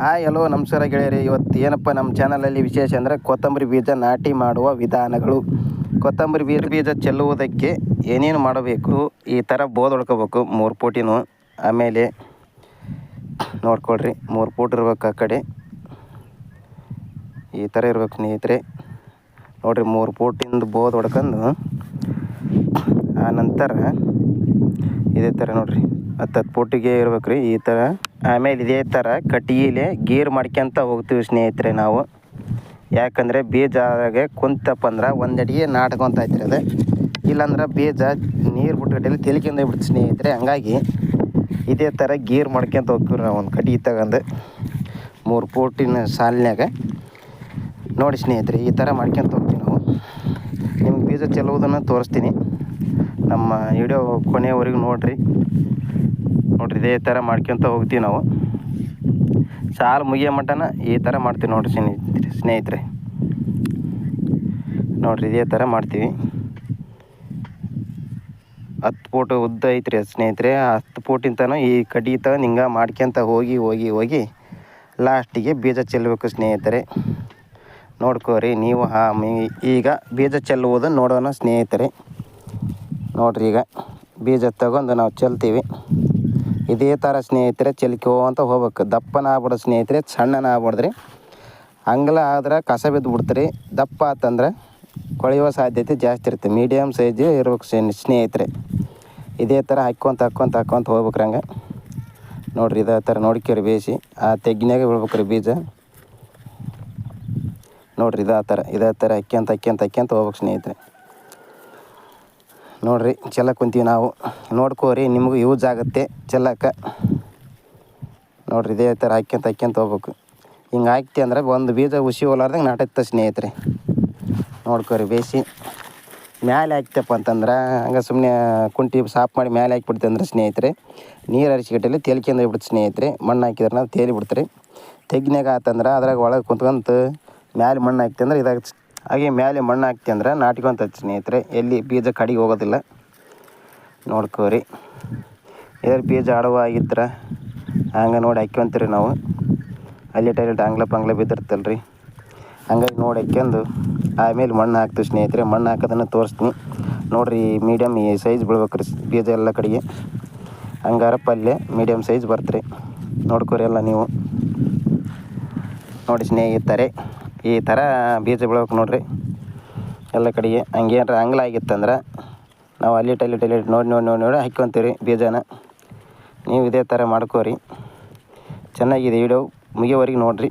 Hi, hello, ನಮಸ್ಕಾರ ಗೆಳೆಯರಿ. ಇವತ್ತು ಏನಪ್ಪ ನಮ್ಮ ಚಾನಲಲ್ಲಿ ವಿಶೇಷ ಅಂದರೆ ಕೊತ್ತಂಬರಿ ಬೀಜ ನಾಟಿ ಮಾಡುವ ವಿಧಾನಗಳು. ಕೊತ್ತಂಬರಿ ಬೀಜ ಬೀಜ ಚೆಲ್ಲುವುದಕ್ಕೆ ಏನೇನು ಮಾಡಬೇಕು? ಈ ಥರ ಬೋದ್ ಹೊಡ್ಕೋಬೇಕು, ಮೂರು ಪೂಟಿನೂ. ಆಮೇಲೆ ನೋಡ್ಕೊಳ್ರಿ, ಮೂರು ಫೂಟ್ ಇರ್ಬೇಕು ಆ ಕಡೆ. ಈ ಥರ ಇರ್ಬೇಕು ಸ್ನೇಹಿತರೆ. ನೋಡಿರಿ, ಮೂರು ಫೂಟಿಂದ ಬೋದ್ ಹೊಡ್ಕೊಂಡು, ಆ ನಂತರ ಇದೇ ಥರ ನೋಡಿರಿ ಹತ್ತು ಹತ್ತು ಫೂಟಿಗೆ ಇರ್ಬೇಕು ಈ ಥರ. ಆಮೇಲೆ ಇದೇ ಥರ ಕಟ್ಟಿಗೆಲೆ ಗೀರ್ ಮಾಡ್ಕೊಂತ ಹೋಗ್ತೀವಿ ಸ್ನೇಹಿತರೆ ನಾವು. ಯಾಕಂದರೆ ಬೀಜಗೆ ಕುಂತಪ್ಪ ಅಂದ್ರೆ ಒಂದು ಅಡಿಗೆ ನಾಟ್ಕೊಂತ ಐತ್ರಿ ಅದು ಇಲ್ಲಾಂದ್ರೆ ಬೀಜ ನೀರು ಬಿಟ್ಕಟ್ಟೆಲ್ಲ ತೆಲಿಕಿಂದ ಬಿಡ್ತು ಸ್ನೇಹಿತರೆ. ಹಂಗಾಗಿ ಇದೇ ಥರ ಗೀರ್ ಮಾಡ್ಕೊಂತ ಹೋಗ್ತೀವಿ ನಾವು ಒಂದು ಕಟ್ಟಿಗೆ ತಗೊಂಡು. ಮೂರು ಫೂಟಿನ ಸಾಲಿನಾಗ ನೋಡಿ ಸ್ನೇಹಿತರೆ, ಈ ಥರ ಮಾಡ್ಕೊಂತ ಹೋಗ್ತೀವಿ ನಾವು. ನಿಮ್ಗೆ ಬೀಜ ಚೆಲ್ಲುವುದನ್ನು ತೋರಿಸ್ತೀನಿ. ನಮ್ಮ ವಿಡಿಯೋ ಕೊನೆಯವರೆಗೂ ನೋಡಿರಿ. ನೋಡ್ರಿ, ಇದೇ ಥರ ಮಾಡ್ಕೊತ ಹೋಗ್ತೀವಿ ನಾವು. ಸಾಲು ಮುಗಿಯೋ ಮಟನ ಈ ಥರ ಮಾಡ್ತೀವಿ ನೋಡ್ರಿ ಸ್ನೇಹಿತರೆ ಸ್ನೇಹಿತರೆ. ನೋಡ್ರಿ, ಇದೇ ಥರ ಮಾಡ್ತೀವಿ. ಹತ್ತು ಫೂಟ್ ಉದ್ದ ಐತ್ರಿ ಸ್ನೇಹಿತರೆ. ಹತ್ತು ಫೋಟಿಂತನೂ ಈ ಕಡ್ಡಿ ತಗೊಂಡು ಹಿಂಗೆ ಮಾಡ್ಕೊತ ಹೋಗಿ ಹೋಗಿ ಹೋಗಿ ಲಾಸ್ಟಿಗೆ ಬೀಜ ಚೆಲ್ಲಬೇಕು ಸ್ನೇಹಿತರೆ. ನೋಡ್ಕೋರಿ ನೀವು, ಹಾ ಈಗ ಬೀಜ ಚೆಲ್ಲುವುದು ನೋಡೋಣ ಸ್ನೇಹಿತರೆ. ನೋಡ್ರಿ ಈಗ ಬೀಜ ತಗೊಂಡು ನಾವು ಚೆಲ್ತೀವಿ. ಇದೇ ಥರ ಸ್ನೇಹಿತರೆ ಅಂತ ಹೋಗ್ಬೇಕು. ದಪ್ಪನ ಆಗ್ಬಿಡೋ ಸ್ನೇಹಿತರೆ ಸಣ್ಣನ ಆಗ್ಬಿಡ್ದ್ರಿ. ಅಂಗಲ ಆದ್ರೆ ಕಸ ಬಿದ್ದು ಬಿಡ್ತೀರಿ. ದಪ್ಪ ಆತಂದ್ರೆ ಕೊಳೆಯುವ ಸಾಧ್ಯತೆ ಜಾಸ್ತಿ ಇರುತ್ತೆ. ಮೀಡಿಯಮ್ ಸೈಜ್ ಇರ್ಬೇಕು ಸ್ನೇ- ಸ್ನೇಹಿತರೆ. ಇದೇ ಥರ ಹಾಕ್ಕೊಂತ ಹಾಕ್ಕೊಂತ ಹಾಕ್ಕೊಂತ ಹೋಗ್ಬೇಕ್ರಿ ಹಂಗೆ. ನೋಡ್ರಿ ಇದೇ ಥರ ನೋಡ್ಕೊರಿ ಬೇಸಿ ಆ ತೆಗ್ಗಿನಾಗೆ ಬೀಳ್ಬೇಕ್ರಿ ಬೀಜ. ನೋಡ್ರಿ ಇದೇ ಥರ ಇದೇ ಥರ ಹಾಕ್ಯಂತ ಹಾಕ್ಯಂತ ಹಾಕ್ಯಂತ ಹೋಗ್ಬೇಕು ಸ್ನೇಹಿತರೆ. ನೋಡ್ರಿ ಚೆಲ್ಲಕ್ಕೆ ಕುಂತೀವಿ ನಾವು. ನೋಡ್ಕೋರಿ, ನಿಮಗೂ ಯೂಸ್ ಆಗುತ್ತೆ ಚೆಲ್ಲಕ್ಕೆ. ನೋಡ್ರಿ, ಇದೇ ಥರ ಹಾಕ್ಯಂತ ಹಾಕ್ಯಂತ ಹೋಗ್ಬೇಕು. ಹಿಂಗೆ ಹಾಕ್ತಿ ಅಂದ್ರೆ ಒಂದು ಬೀಜ ಹುಸಿ ಹೋಲಾರ್ದಂಗೆ ನಾಟತ್ತ ಸ್ನೇಹಿತರೆ. ನೋಡ್ಕೋರಿ, ಬೇಯಿಸಿ. ಮ್ಯಾಲೆ ಹಾಕ್ತಪ್ಪ ಅಂತಂದ್ರೆ, ಹಂಗೆ ಸುಮ್ಮನೆ ಕುಂಟಿ ಸಾಫ್ ಮಾಡಿ ಮ್ಯಾಲೆ ಹಾಕಿಬಿಡ್ತೀವಿ ಅಂದ್ರೆ ಸ್ನೇಹಿತರೆ. ನೀರು ಹರಿಸಿಗಟ್ಟಲ್ಲಿ ತೇಲ್ಕೊಂಡು ಹೋಗ್ಬಿಡ್ತು ಸ್ನೇಹಿತರೆ. ಮಣ್ಣು ಹಾಕಿದ್ರೆ ನಾವು ತೇಲಿ ಬಿಡ್ತಾರೆ. ತೆಗ್ನ್ಯಾಗ ಆತಂದ್ರೆ ಅದ್ರಾಗ ಒಳಗೆ ಕುಂತ್ಕೊಂತ ಮ್ಯಾಲೆ ಮಣ್ಣು ಹಾಕ್ತಿ ಅಂದ್ರೆ ಇದಾಗುತ್ತೆ ಹಾಗೆ ಮೇಲೆ ಮಣ್ಣು ಹಾಕ್ತಿ ಅಂದ್ರೆ ನಾಟ್ಕೊಂತ ಸ್ನೇಹಿತರೆ. ಎಲ್ಲಿ ಬೀಜ ಕಡಿಗೆ ಹೋಗೋದಿಲ್ಲ. ನೋಡ್ಕೋರಿ. ಏರ್ ಬೀಜ ಆಡುವ ಆಗಿದ್ರೆ ಹಂಗೆ ನೋಡಿ ಹಾಕ್ಕೊಂತೀರಿ ನಾವು. ಅಲ್ಲಿ ಟೈಲೆಟ್ ಆಂಗ್ಲ ಪಂಗ್ಲ ಬಿದ್ದಿರ್ತಲ್ರಿ. ಹಂಗಾಗಿ ನೋಡಿ ಹಾಕ್ಯಂದು ಆಮೇಲೆ ಮಣ್ಣು ಹಾಕ್ತೀವಿ ಸ್ನೇಹಿತರೆ. ಮಣ್ಣು ಹಾಕೋದನ್ನು ತೋರಿಸ್ತೀನಿ. ನೋಡಿರಿ ಮೀಡಿಯಮ್ ಸೈಜ್ ಬಿಡ್ಬೇಕು ರೀ ಬೀಜ ಎಲ್ಲ ಕಡೆಗೆ. ಹಂಗಾರ ಪಲ್ಯ ಮೀಡಿಯಮ್ ಸೈಜ್ ಬರ್ತ್ರಿ. ನೋಡ್ಕೋರಿ ಎಲ್ಲ ನೀವು. ನೋಡಿ ಸ್ನೇಹಿತರೆ. ಈ ಥರ ಬೀಜ ಬೀಳ್ಬೇಕು ನೋಡಿರಿ. ಎಲ್ಲ ಕಡೆಗೆ ಹಂಗೇನಾರ ಅಂಗ್ಲ ಆಗಿತ್ತಂದ್ರೆ ನಾವು ಅಲ್ಲಿ ಟೈಲಿ ಟೈಲಿ ನೋಡಿ ನೋಡಿ ನೋಡಿ ನೋಡಿ ಹಾಕ್ಕೊಂತೀವಿ ಬೀಜನ. ನೀವು ಇದೇ ಥರ ಮಾಡ್ಕೋರಿ. ಚೆನ್ನಾಗಿದೆ ವಿಡಿಯೋ ಮುಗಿಯೋವರೆಗೆ ನೋಡಿರಿ.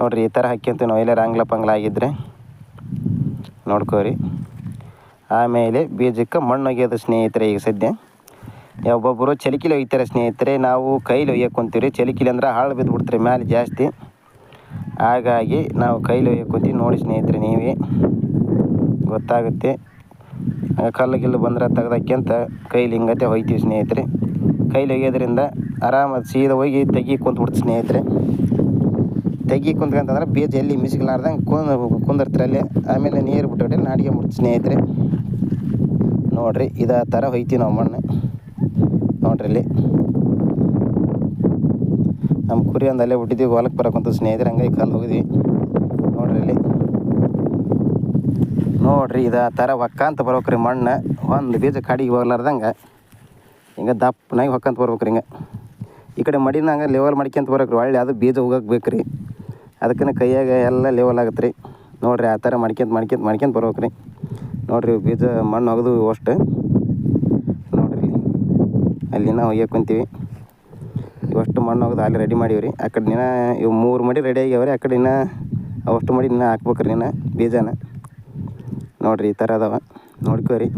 ನೋಡಿರಿ ಈ ಥರ ಹಾಕ್ಯಂತೀವಿ ನಾವು ಎಲ್ಲಾರು ಅಂಗ್ಲ ಪಂಗ್ಲ ಆಗಿದ್ದರೆ ನೋಡ್ಕೋರಿ. ಆಮೇಲೆ ಬೀಜಕ್ಕೆ ಮಣ್ಣು ಒಗೆಯೋದು ಸ್ನೇಹಿತರೆ ಈಗ ಸದ್ಯ. ಒಬ್ಬೊಬ್ಬರು ಚಲಿಕಿಲಿ ಒಯ್ತಾರೆ ಸ್ನೇಹಿತರೆ, ನಾವು ಕೈಲಿ ಒಯ್ಯಕ್ಕೊಂತೀವಿ ರೀ ಚಲಿಕಿಲಿ ಅಂದ್ರೆ ಹಾಳು ಬಿದ್ದು ಬಿಡ್ತಾರೆ ಮ್ಯಾಲೆ ಜಾಸ್ತಿ. ಹಾಗಾಗಿ ನಾವು ಕೈಲಿ ಕುಂತೀವಿ ನೋಡಿ ಸ್ನೇಹಿತರೆ ನೀವೇ. ಗೊತ್ತಾಗುತ್ತೆ. ಕಲ್ಲು ಗಿಲ್ಲು ಬಂದ್ರೆ ತೆಗ್ದಕ್ಕಿಂತ ಕೈಲಿ ಹಿಂಗತೆ ಹೋಯ್ತೀವಿ ಸ್ನೇಹಿತರೆ. ಕೈಲಿ ಒಯ್ಯೋದ್ರಿಂದ ಆರಾಮ ಸೀದಾ ಹೋಗಿ ತೆಗಿ ಕುಂತ್ಬಿಡ್ತು ಸ್ನೇಹಿತರೆ. ತೆಗಿ ಕುಂತ್ಕಂತಂದ್ರೆ ಬೀಜ ಎಲ್ಲಿ ಮಿಸ್ಲಾರ್ದಂಗೆ ಕುಂದ್ ಕುಂದಿರ್ತಾರೆ ಅಲ್ಲಿ ಆಮೇಲೆ ನೀರು ಬಿಟ್ಟುಬಿಟ್ಟು ನಾಡಿಗೆ ಮುಟ್ಟು ಸ್ನೇಹಿತರೆ. ನೋಡಿರಿ ಇದೇ ಥರ ಹೊಯ್ತೀವಿ ನಾವು ಮಣ್ಣು. ನೋಡ್ರಿ ಇಲ್ಲಿ. ನಮ್ಮ ಕುರಿ ಒಂದು ಅಲ್ಲೇ ಬಿಟ್ಟಿದ್ದೀವಿ ಹೊಲಕ್ಕೆ ಬರೋಕ್ಕಂತ ಸ್ನೇಹಿತರೆ ಹಂಗಾಗಿ ಕಾಲು ಹೋಗಿದ್ವಿ. ನೋಡ್ರಿ ಇಲ್ಲಿ. ನೋಡ್ರಿ, ಇದೇ ಥರ ಹೊಕ್ಕಂತ ಬರ್ಬೇಕ್ರಿ ಮಣ್ಣು. ಒಂದು ಬೀಜ ಕಾಡಿಗೆ ಹೋಗ್ಲಾರ್ದಂಗೆ ಹಿಂಗೆ ದಪ್ಪನಾಗಿ ಹೊಕ್ಕಂತ ಬರ್ಬೇಕ್ರಿ ಹಿಂಗೆ. ಈ ಕಡೆ ಮಡಿನ ಹಂಗೆ ಲೆವೆಲ್ ಮಾಡ್ಕೊಂತ ಬರ್ಬೇಕ್ರಿ ಒಳ್ಳೆ ಅದು ಬೀಜ ಹೋಗಕ್ಕೆ ಬೇಕು ರೀ ಅದಕ್ಕೇ ಕೈಯಾಗ ಎಲ್ಲ ಲೆವೆಲ್ ಆಗತ್ತೆ ರೀ ನೋಡಿರಿ, ಆ ಥರ ಮಾಡ್ಕೊಂತ ಮಾಡ್ಕೊಂತ ಮಾಡ್ಕೊಂತ ಬರ್ಬೇಕ್ರಿ. ನೋಡಿರಿ, ಬೀಜ ಮಣ್ಣು ಒಗೆದು ಅಷ್ಟು. ನೋಡಿರಿ ಇಲ್ಲಿ. ಅಲ್ಲಿ ನಾವು ಕುಂತೀವಿ. ಇವಷ್ಟು ಮಣ್ಣು ಹೋಗೋದು ಅಲ್ಲಿ ರೆಡಿ ಮಾಡೀವಿ ರೀ ಆ ಕಡೆ ದಿನ ಇವು ಮೂರು ಮಡಿ ರೆಡಿ ಆಗ್ಯಾವ ಆ ಕಡೆ ಇನ್ನ ಅವಷ್ಟು ಮಡಿ ಇನ್ನ ಹಾಕ್ಬೇಕ್ರಿ ಇನ್ನ ಬೀಜನ. ನೋಡಿರಿ ಈ ಥರ ಅದಾವ. ನೋಡ್ಕೋರಿ.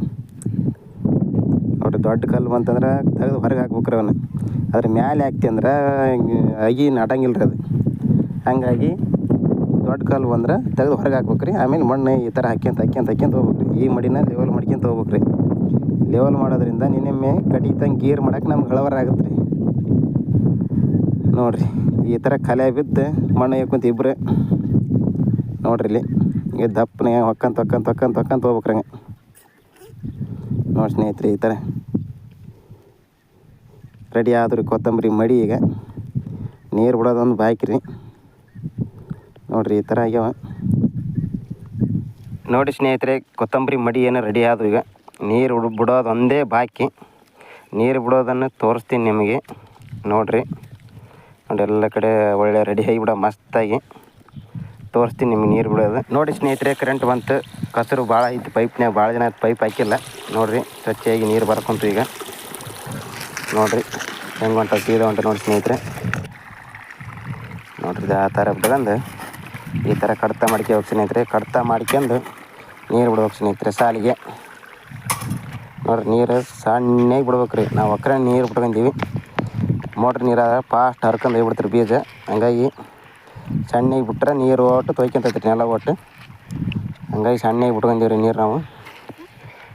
ನೋಡಿರಿ ದೊಡ್ಡ ಕಲ್ಲು ಬಂತಂದ್ರೆ ತೆಗೆದು ಹೊರಗೆ ಹಾಕ್ಬೇಕ್ರಿ ಅವನ್ನ ಅದ್ರ ಮ್ಯಾಲೆ ಹಾಕ್ತಿ ಅಂದ್ರೆ ಅಗಿ ನಾಟಂಗಿಲ್ಲ ರೀ ಅದು. ಹಂಗಾಗಿ ದೊಡ್ಡ ಕಲ್ಲು ಬಂದ್ರೆ ತೆಗೆದು ಹೊರಗೆ ಹಾಕ್ಬೇಕ್ರಿ. ಆಮೇಲೆ ಮಣ್ಣು ಈ ಥರ ಹಾಕ್ಯಂತ ಹಾಕ್ಯಂತ ಹಾಕ್ಯಂತ ಹೋಗ್ಬೇಕ್ರಿ. ಈ ಮಡಿನ ಲೆವೆಲ್ ಮಾಡ್ಕ್ಯಂತ ಹೋಗ್ಬೇಕ್ರಿ. ಲೆವೆಲ್ ಮಾಡೋದ್ರಿಂದ ನಿನ್ನೆಮ್ಮೆ ಕಡಿತಂಗೆ ಗೀರ್ ಮಾಡಕ್ಕೆ ನಮ್ಗೆ ಹಳವರ ಆಗುತ್ತೆ ರೀ ನೋಡ್ರಿ, ಈ ಥರ ಕಲೆ ಬಿದ್ದು ಮಣ್ಣು ಹೇಳ್ಕೊಂತ ಇಬ್ಬರು ನೋಡ್ರಿ ಇಲ್ಲಿ ಈಗ ದಪ್ಪನೆ ಹೊಕ್ಕಂತ ಹೊಕ್ಕಂತ ಹೊಕ್ಕಂತ ಹೊಕ್ಕಂತ ಹೋಗ್ಬೇಕ್ರಿ ಹಂಗೆ ನೋಡಿ ಸ್ನೇಹಿತರೆ, ಈ ಥರ ರೆಡಿ ಆದ್ರಿ ಕೊತ್ತಂಬರಿ ಮಡಿ ಈಗ. ನೀರು ಬಿಡೋದೊಂದು ರೀ. ನೋಡಿರಿ, ಈ ಥರ ಆಗ್ಯಾವ. ನೋಡಿ ಸ್ನೇಹಿತರೆ, ಕೊತ್ತಂಬರಿ ಮಡಿ ಏನು ರೆಡಿ ಆದವು ಈಗ. ನೀರು ಬಿಡ್- ಬಿಡೋದು ಒಂದೇ ಬಾಕಿ. ನೀರು ಬಿಡೋದನ್ನು ತೋರಿಸ್ತೀನಿ ನಿಮಗೆ. ನೋಡಿರಿ. ನೋಡಿ ಎಲ್ಲ ಕಡೆ ಒಳ್ಳೆ ರೆಡಿ ಆಗಿಬಿಡ ಮಸ್ತಾಗಿ. ತೋರಿಸ್ತೀನಿ ನಿಮ್ಗೆ ನೀರು ಬಿಡೋದು. ನೋಡಿ ಸ್ನೇಹಿತರೆ ಕರೆಂಟ್ ಬಂತು. ಕಸರು ಭಾಳ ಐತಿ ಪೈಪ್ನಾಗ ಭಾಳ ಜನ ಪೈಪ್ ಹಾಕಿಲ್ಲ. ನೋಡಿರಿ ಸ್ವಚ್ಛಾಗಿ ನೀರು ಬರ್ಕೊಂತು ಈಗ. ನೋಡಿರಿ, ಹೆಂಗೆ ಹೊಂಟ ಸೀದಾ ಹೊಂಟ ನೋಡಿ ಸ್ನೇಹಿತರೆ. ನೋಡಿರಿ ಆ ಥರ ಬಿಟ್ಕೊಂಡು ಈ ಥರ ಕಡ್ತ ಮಾಡ್ಕೋಬೇಕು ಸ್ನೇಹಿತರೆ. ಕಡ್ತ ಮಾಡ್ಕೊಂಡು ನೀರು ಬಿಡ್ಬೇಕು ಸ್ನೇಹಿತರೆ, ಸಾಲಿಗೆ. ನೋಡ್ರಿ, ನೀರು ಸಣ್ಣಗೆ ಬಿಡ್ಬೇಕು ರೀ ನಾವು ಒಕ್ಕರೆ ನೀರು ಬಿಟ್ಕೊಂಡೀವಿ ಮೋಟ್ರ್ ನೀರಾಗ ಫಾಸ್ಟ್ ಹರ್ಕೊಂಡು ಹೋಗ್ಬಿಡ್ತಾರೆ ಬೀಜ. ಹಂಗಾಗಿ ಸಣ್ಣಗೆ ಬಿಟ್ರೆ ನೀರು ಒಟ್ಟು ತೊಯ್ಕೊಂತೈತ್ರಿ ನೆಲ ಒಟ್ಟು. ಹಂಗಾಗಿ ಸಣ್ಣಗೆ ಬಿಟ್ಕೊಂಡೀವಿ ರೀ ನೀರು ನಾವು.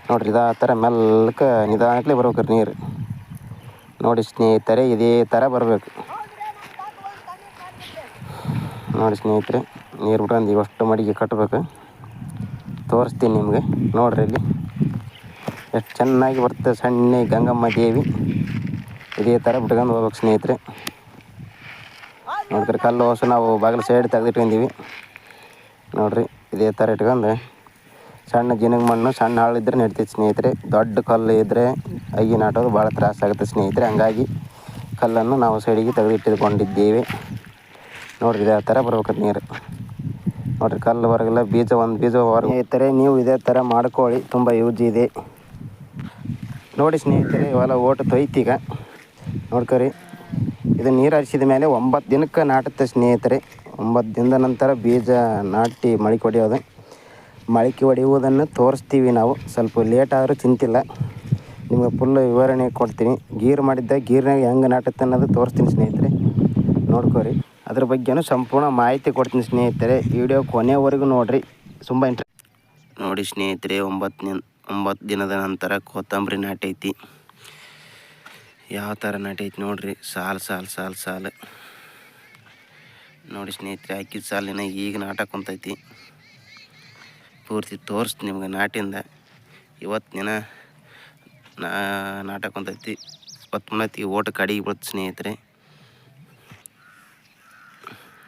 ನೋಡಿರಿ ಇದಾ ಥರ ಮೆಲ್ಲಕ್ಕೆ ನಿಧಾನಕ್ಕೆ ಬರ್ಬೇಕು ರೀ ನೀರು. ನೋಡಿ ಸ್ನೇಹಿತರೆ, ಇದೇ ಥರ ಬರಬೇಕು. ನೋಡಿ ಸ್ನೇಹಿತರೆ, ನೀರು ಬಿಟ್ಕೊಂಡು ಇವಷ್ಟು ಮಡಿಗೆ ಕಟ್ಟಬೇಕು ತೋರಿಸ್ತೀನಿ ನಿಮಗೆ. ನೋಡ್ರಿ ಇಲ್ಲಿ. ಎಷ್ಟು ಚೆನ್ನಾಗಿ ಬರ್ತದೆ ಸಣ್ಣ ಗಂಗಮ್ಮ ದೇವಿ. ಇದೇ ಥರ ಬಿಟ್ಕೊಂಡು ಹೋಗ್ಬೇಕು ಸ್ನೇಹಿತರೆ. ನೋಡ್ತಾರೆ ಕಲ್ಲು ಹೊಸ ನಾವು ಬಾಗಿಲು ಸೈಡ್ ತೆಗೆದಿಟ್ಕೊಂಡೀವಿ. ನೋಡ್ರಿ, ಇದೇ ಥರ ಇಟ್ಕೊಂಡು ಸಣ್ಣ ಜಿನಗ ಮಣ್ಣು, ಸಣ್ಣ ಹಾಳು ಇದ್ರೆ ನಡಿತೈತೆ ಸ್ನೇಹಿತರೆ. ದೊಡ್ಡ ಕಲ್ಲು ಇದ್ದರೆ ಅಗಿ ನಾಟೋದು ಭಾಳ ತ್ರಾಸಾಗುತ್ತೆ ಸ್ನೇಹಿತರೆ. ಹಂಗಾಗಿ ಕಲ್ಲನ್ನು ನಾವು ಸೈಡಿಗೆ ತೆಗೆದಿಟ್ಟುಕೊಂಡಿದ್ದೇವೆ ನೋಡ್ರಿ, ಇದೇ ಥರ ಬರ್ಬೇಕು ನೀರು. ನೋಡ್ರಿ, ಕಲ್ಲು ಹೊರಗೆಲ್ಲ ಬೀಜ ಒಂದು ಬೀಜ ಹೊರಗೆ ಸ್ನೇಹಿತರೆ, ನೀವು ಇದೇ ಥರ ಮಾಡ್ಕೊಳ್ಳಿ. ತುಂಬ ಯೂಸ್ ಇದೆ. ನೋಡಿ ಸ್ನೇಹಿತರೆ ಇವೆಲ್ಲ ಓಟು ತೊಯ್ತೀಗ. ನೋಡ್ಕೊರಿ. ಇದು ನೀರು ಹರಿಸಿದ ಮೇಲೆ ಒಂಬತ್ತು ದಿನಕ್ಕೆ ನಾಟುತ್ತೆ ಸ್ನೇಹಿತರೆ. ಒಂಬತ್ತು ದಿನದ ನಂತರ ಬೀಜ ನಾಟಿ ಮೊಳಕೆ ಹೊಡೆಯೋದು ಮೊಳಕೆ ಹೊಡೆಯುವುದನ್ನು ತೋರಿಸ್ತೀವಿ ನಾವು. ಸ್ವಲ್ಪ ಲೇಟ್ ಆದರೂ ಚಿಂತಿಲ್ಲ ನಿಮಗೆ ಫುಲ್ ವಿವರಣೆ ಕೊಡ್ತೀನಿ. ಗೀರ್ ಮಾಡಿದ್ದ ಗೀರ್ನಾಗ ಹೆಂಗೆ ನಾಟುತ್ತೆ ಅನ್ನೋದು ತೋರಿಸ್ತೀನಿ ಸ್ನೇಹಿತರೆ. ನೋಡ್ಕೊರಿ. ಅದ್ರ ಬಗ್ಗೆನೂ ಸಂಪೂರ್ಣ ಮಾಹಿತಿ ಕೊಡ್ತೀನಿ ಸ್ನೇಹಿತರೆ. ವಿಡಿಯೋ ಕೊನೆವರೆಗೂ ನೋಡಿರಿ. ತುಂಬ ಇಂಟ್ರೆ ನೋಡಿ ಸ್ನೇಹಿತರೆ, ಒಂಬತ್ತು ದಿನ ಒಂಬತ್ತು ದಿನದ ನಂತರ ಕೊತ್ತಂಬರಿ ನಾಟೈತಿ. ಯಾವ ಥರ ನಾಟೈತಿ ನೋಡಿರಿ. ಸಾಲು ಸಾಲು ಸಾಲು ಸಾಲು. ನೋಡಿ ಸ್ನೇಹಿತರೆ, ಹಾಕಿದ ಸಾಲಿನ ಈಗ ನಾಟಕ ಕುಂತೈತಿ. ಪೂರ್ತಿ ತೋರಿಸ್ತು ನಿಮ್ಗೆ ನಾಟಿಂದ. ಇವತ್ತು ದಿನ ನಾ, ನಾಟಕ ಕುಂತೈತಿ. ಇವತ್ತು ಮುನ್ನತಿ ಓಟ ಕಡಿಗೆ ಬೀಳುತ್ತೆ ಸ್ನೇಹಿತರೆ.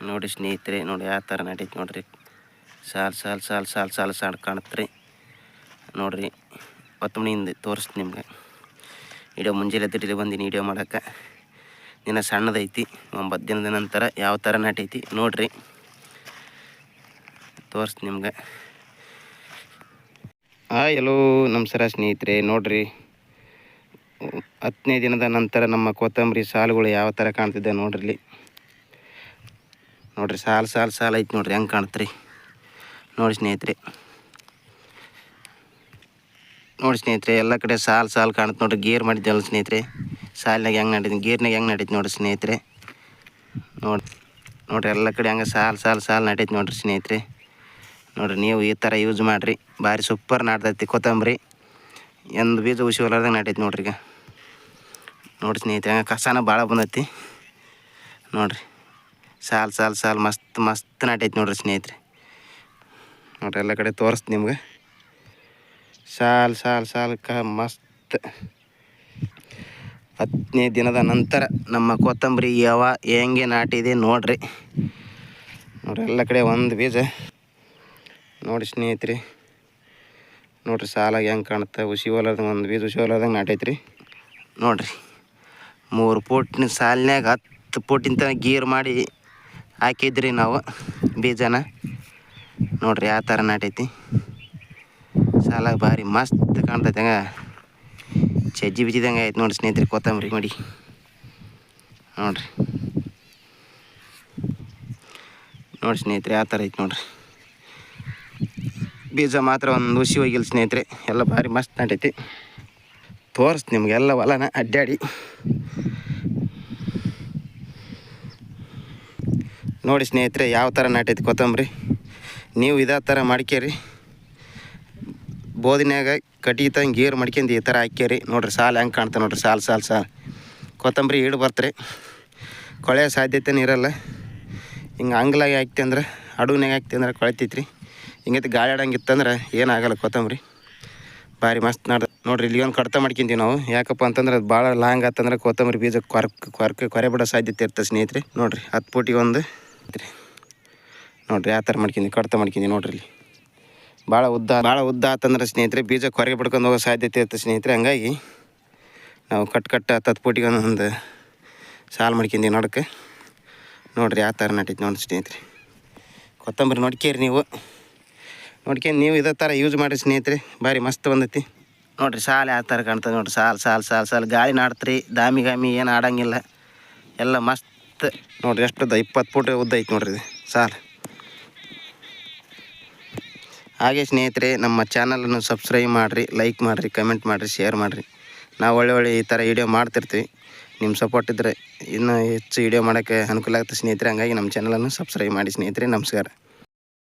ನೋಡಿ ಸ್ನೇಹಿತರೆ, ನೋಡಿ ಯಾವ ಥರ ನಡೀತು ನೋಡಿರಿ. ಸಾಲು ಸಾಲು ಸಾಲು ಸಾಲು ಸಾಲು ಸಾಲು ಕಾಣುತ್ತೆ ರೀ ನೋಡ್ರಿ ಹೊತ್ತು ಮಣಿಯಿಂದ ತೋರಿಸ್ತೀನಿ ನಿಮ್ಗೆ. ವಿಡಿಯೋ ಮುಂಜಾನೆ ಎದ್ದಿಟ್ಟು ಬಂದೀನಿ ವಿಡಿಯೋ ಮಾಡೋಕ್ಕೆ. ದಿನ ಸಣ್ಣದೈತಿ, ಒಂಬತ್ತು ದಿನದ ನಂತರ ಯಾವ ಥರ ನಾಟೈತಿ ನೋಡ್ರಿ. ತೋರಿಸ್ತೀನಿ ನಿಮ್ಗೆ. ಆ ಎಲ್ಲೋ ನಮಸ್ಕಾರ ಸ್ನೇಹಿತರೆ, ನೋಡ್ರಿ. ಹತ್ತನೇ ದಿನದ ನಂತರ ನಮ್ಮ ಕೊತ್ತಂಬರಿ ಸಾಲುಗಳು ಯಾವ ಥರ ಕಾಣ್ತಿದೆ ನೋಡ್ರಿ ನೋಡ್ರಿ, ಸಾಲು ಸಾಲು ಸಾಲು ಐತಿ ನೋಡ್ರಿ, ಹೆಂಗೆ ಕಾಣ್ತೀರಿ. ನೋಡಿ ಸ್ನೇಹಿತರೆ. ನೋಡಿ ಸ್ನೇಹಿತರೆ, ಎಲ್ಲ ಕಡೆ ಸಾಲು ಸಾಲು ಕಾಣುತ್ತೆ ನೋಡಿರಿ, ಗೇರ್ ಮಾಡಿದ್ದೆಲ್ಲ ಸ್ನೇಹಿತರೆ. ಸಾಲಿನಾಗ ಹೆಂಗೆ ನಡೀತೀನಿ ಗೇರ್ನಾಗ ಹೆಂಗೆ ನಡೀತು ನೋಡಿರಿ ಸ್ನೇಹಿತರೆ. ನೋಡಿ ನೋಡಿರಿ, ಎಲ್ಲ ಕಡೆ ಹಂಗೆ ಸಾಲು ಸಾಲು ಸಾಲು ನಡೀತು ನೋಡಿರಿ ಸ್ನೇಹಿತರೆ. ನೋಡಿರಿ, ನೀವು ಈ ಥರ ಯೂಸ್ ಮಾಡಿರಿ. ಭಾರಿ ಸೂಪರ್ ನಾಡ್ತೈತಿ ಕೊತ್ತಂಬರಿ. ಎಂದು ಬೀಜ ಉಸಿ ಹೊಲಾರ್ದಂಗೆ ನಡೀತು ನೋಡ್ರಿ ಈಗ. ನೋಡಿ ಸ್ನೇಹಿತರೆ, ಹಂಗೆ ಕಸನ ಭಾಳ ಬಂದೈತಿ. ನೋಡಿರಿ, ಸಾಲು ಸಾಲು ಸಾಲು ಮಸ್ತ್ ಮಸ್ತ್ ನಾಟೈತಿ ನೋಡ್ರಿ ಸ್ನೇಹಿತರೆ. ನೋಡ್ರಿ, ಎಲ್ಲ ಕಡೆ ತೋರಿಸ್ತೀನಿ ನಿಮ್ಗೆ. ಸಾಲು ಸಾಲು, ಸಾಲ್ ಕ ಮಸ್ತ್. ಹತ್ತನೇ ದಿನದ ನಂತರ ನಮ್ಮ ಕೊತ್ತಂಬರಿ ಯಾವ, ಹೆಂಗೆ ನಾಟಿದೆ ನೋಡ್ರಿ. ನೋಡ್ರಿ, ಎಲ್ಲ ಕಡೆ ಒಂದು ಬೀಜ. ನೋಡಿ ಸ್ನೇಹಿತರೆ. ನೋಡ್ರಿ, ಸಾಲಾಗಿ ಹೆಂಗೆ ಕಾಣುತ್ತೆ. ಹುಸಿ ಹೊಲದ ಒಂದು ಬೀಜ ಹುಸಿ ಹೊಲದಂಗೆ ನಾಟೈತ್ರಿ. ನೋಡ್ರಿ, ಮೂರು ಪೋಟಿನ ಸಾಲಿನಾಗ ಹತ್ತು ಫೂಟಿಂತ ಗೀರ್ ಮಾಡಿ ಹಾಕಿದ್ರಿ ನಾವು ಬೀಜನ. ನೋಡ್ರಿ ಆ ಥರ ನಾಟೈತಿ. ಸಾಲಾಗ ಭಾರಿ ಮಸ್ತ್ ಕಾಣ್ತೈತೆ ಹಂಗ. ಚಜ್ಜಿ ಬಿಜಿದಂಗೆ ಆಯ್ತು ನೋಡಿ ಸ್ನೇಹಿತರೆ, ಕೊತ್ತಂಬರಿ ಮಾಡಿ. ನೋಡ್ರಿ. ನೋಡಿ ಸ್ನೇಹಿತರೆ, ಆ ಥರ ಐತೆ ನೋಡ್ರಿ. ಬೀಜ ಮಾತ್ರ ಒಂದು ಹುಸಿ ಹೋಗಿಲ್ಲ ಸ್ನೇಹಿತರೆ, ಎಲ್ಲ ಭಾರಿ ಮಸ್ತ್ ನಾಟೈತಿ. ತೋರಿಸ್ತು ನಿಮಗೆಲ್ಲ ಹೊಲನ ಅಡ್ಡಾಡಿ. ನೋಡಿ ಸ್ನೇಹಿತರೆ, ಯಾವ ಥರ ನಾಟೈತಿ ಕೊತ್ತಂಬರಿ. ನೀವು ಇದೇ ಥರ ಮಾಡ್ಕೇರಿ. ಬೋದಿನ್ಯಾಗ ಕಟ್ಟಿಗೆ ತಂಗೆ ಗೇರ್ ಮಡ್ಕೊಂಡು ಈ ಥರ ಹಾಕ್ಯಾರಿ. ನೋಡ್ರಿ ಸಾಲು ಹೆಂಗೆ ಕಾಣ್ತಾ ನೋಡ್ರಿ ಸಾಲು ಸಾಲು ಸಾಲು. ಕೊತ್ತಂಬರಿ ಈಡು ಬರ್ತ್ರಿ. ಕೊಳೆ ಸಾಧ್ಯತೆನೂ ಇರಲ್ಲ. ಹಿಂಗೆ ಅಂಗ್ಲಾಗಿ ಹಾಕ್ತಿ ಅಂದ್ರೆ ಅಡುವಿನಾಗ ಹಾಕ್ತಿ ಅಂದ್ರೆ ಕೊಳೆತೈತ್ರಿ. ಹಿಂಗೈತಿ ಗಾಳಿ ಆಡಂಗಿತ್ತಂದ್ರೆ ಏನಾಗಲ್ಲ ಕೊತ್ತಂಬರಿ. ಭಾರಿ ಮಸ್ತ್ ನಾಡ್ದು ನೋಡ್ರಿ ಇಲ್ಲಿ ಒಂದು ಕಡ್ತ ಮಾಡ್ಕೊಂತೀವಿ ನಾವು. ಯಾಕಪ್ಪ ಅಂತಂದ್ರೆ ಅದು ಭಾಳ ಲಾಂಗ್ ಆತಂದ್ರೆ ಕೊತ್ತಂಬರಿ ಬೀಜ ಕೊರ್ಕ್, ಕೊರ್ಕ, ಕೊರೆ ಬಿಡೋ ಸಾಧ್ಯತೆ ಇರ್ತದೆ ಸ್ನೇಹಿತರೆ. ನೋಡ್ರಿ ಹತ್ತು ಫೂಟಿಗೆ ಒಂದು, ನೋಡ್ರಿ ಯಾವ ಥರ ಮಾಡ್ಕೊಂಡಿ ಕಡ್ತ ಮಾಡ್ಕೊಂಡಿ ನೋಡ್ರಿ ಇಲ್ಲಿ. ಭಾಳ ಉದ್ದ ಭಾಳ ಉದ್ದ ಆತಂದ್ರೆ ಸ್ನೇಹಿತರೆ, ಬೀಜ ಕೊರಗೆ ಬಿಡ್ಕೊಂಡು ಹೋಗೋ ಸಾಧ್ಯತೆ ಇರ್ತದೆ ಸ್ನೇಹಿತರೆ. ಹಂಗಾಗಿ ನಾವು ಕಟ್ ಕಟ್ಟ ಹತ್ತು ಹತ್ತು ಫೂಟಿಗೆ ಒಂದು ಸಾಲು ಮಾಡ್ಕೊಂಡಿ ನೋಡಕ್ಕೆ. ನೋಡ್ರಿ ಯಾವ ಥರ ನಟೈತೆ ನೋಡಿ ಸ್ನೇಹಿತರೆ. ಕೊತ್ತಂಬರಿ ನೋಡ್ಕೇರಿ ನೀವು. ನೋಡ್ಕೊಂಡು ನೀವು ಇದೇ ಥರ ಯೂಸ್ ಮಾಡಿರಿ ಸ್ನೇಹಿತರೆ. ಭಾರಿ ಮಸ್ತ್ ಬಂದೈತಿ. ನೋಡಿರಿ ಸಾಲು ಯಾವ ಥರ ಕಾಣ್ತದೆ ನೋಡಿರಿ. ಸಾಲು ಸಾಲು ಸಾಲು ಸಾಲು. ಗಾಳಿ ನಾಡ್ತ್ರಿ. ದಾಮಿ ಗಾಮಿ ಏನು ಆಡಂಗಿಲ್ಲ. ಎಲ್ಲ ಮಸ್ತ್. ನೋಡಿರಿ ಎಷ್ಟು ಇಪ್ಪತ್ತು ಫೂಟ್ ಉದ್ದ ಐತಿ ನೋಡಿರಿ ಸಾಲು. ಹಾಗೆ ಸ್ನೇಹಿತರೆ, ನಮ್ಮ ಚಾನಲನ್ನು ಸಬ್ಸ್ಕ್ರೈಬ್ ಮಾಡಿರಿ ಲೈಕ್ ಮಾಡಿರಿ ಕಮೆಂಟ್ ಮಾಡಿರಿ ಶೇರ್ ಮಾಡಿರಿ. ನಾವು ಒಳ್ಳೆ ಒಳ್ಳೆ ಈ ಥರ ವೀಡಿಯೋ ಮಾಡ್ತಿರ್ತೀವಿ. ನಿಮ್ಮ ಸಪೋರ್ಟ್ ಇದ್ದರೆ ಇನ್ನೂ ಹೆಚ್ಚು ವೀಡಿಯೋ ಮಾಡೋಕ್ಕೆ ಅನುಕೂಲ ಆಗುತ್ತೆ ಸ್ನೇಹಿತರೆ. ಹಂಗಾಗಿ ನಮ್ಮ ಚಾನಲನ್ನು ಸಬ್ಸ್ಕ್ರೈಬ್ ಮಾಡಿ ಸ್ನೇಹಿತರೆ. ನಮಸ್ಕಾರ.